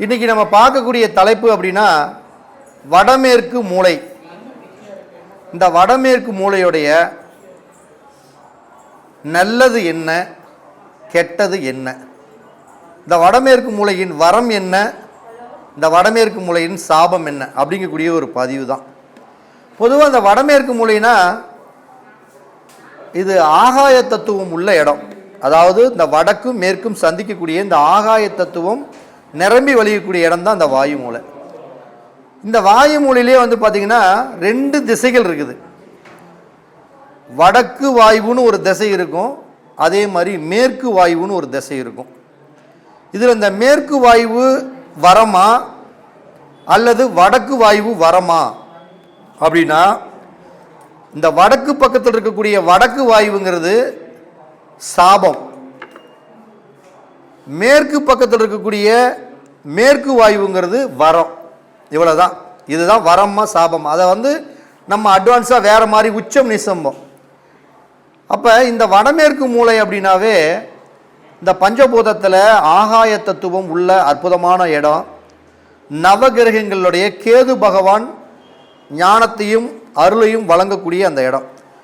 இன்றைக்கி நம்ம பார்க்கக்கூடிய தலைப்பு அப்படின்னா வடமேற்கு மூலை இந்த வடமேற்கு மூலையுடைய நல்லது என்ன கெட்டது என்ன? இந்த வடமேற்கு மூலையின் வரம் என்ன இந்த வடமேற்கு மூலையின் சாபம் என்ன? அப்படிங்கக்கூடிய ஒரு பதிவு தான் பொதுவாக இந்த வடமேற்கு மூளைனா இது ஆகாய தத்துவம் உள்ள இடம். அதாவது இந்த வடக்கும் மேற்கும் சந்திக்கக்கூடிய இந்த ஆகாய தத்துவம் நிரம்பி வழியக்கூடிய இடம் தான் அந்த வாயு மூலை இந்த வாயு மூலையிலே வந்து பார்த்தீங்கன்னா ரெண்டு திசைகள் இருக்குது. வடக்கு வாயுன்னு ஒரு திசை இருக்கும். அதே மாதிரி மேற்கு வாயுன்னு ஒரு திசை இருக்கும். இதில் இந்த மேற்கு வாயு வரமா அல்லது வடக்கு வாயு வரமா? அப்படின்னா இந்த வடக்கு பக்கத்தில் இருக்கக்கூடிய வடக்கு வாயுங்கிறது சாபம். மேற்கு பக்கத்தில் இருக்கக்கூடிய மேற்கு வாயுங்கிறது வரம். இவ்வளோதான் இதுதான் வரம்மா சாபம் அதை வந்து நம்ம அட்வான்ஸாக வேறு மாதிரி உச்சம் நிசம்பம். அப்போ இந்த வடமேற்கு மூலை அப்படின்னாவே இந்த பஞ்சபூதத்தில் ஆகாய தத்துவம் உள்ள அற்புதமான இடம். நவகிரகங்களுடைய கேது பகவான் ஞானத்தையும் அருளையும் வழங்கக்கூடிய அந்த இடம்.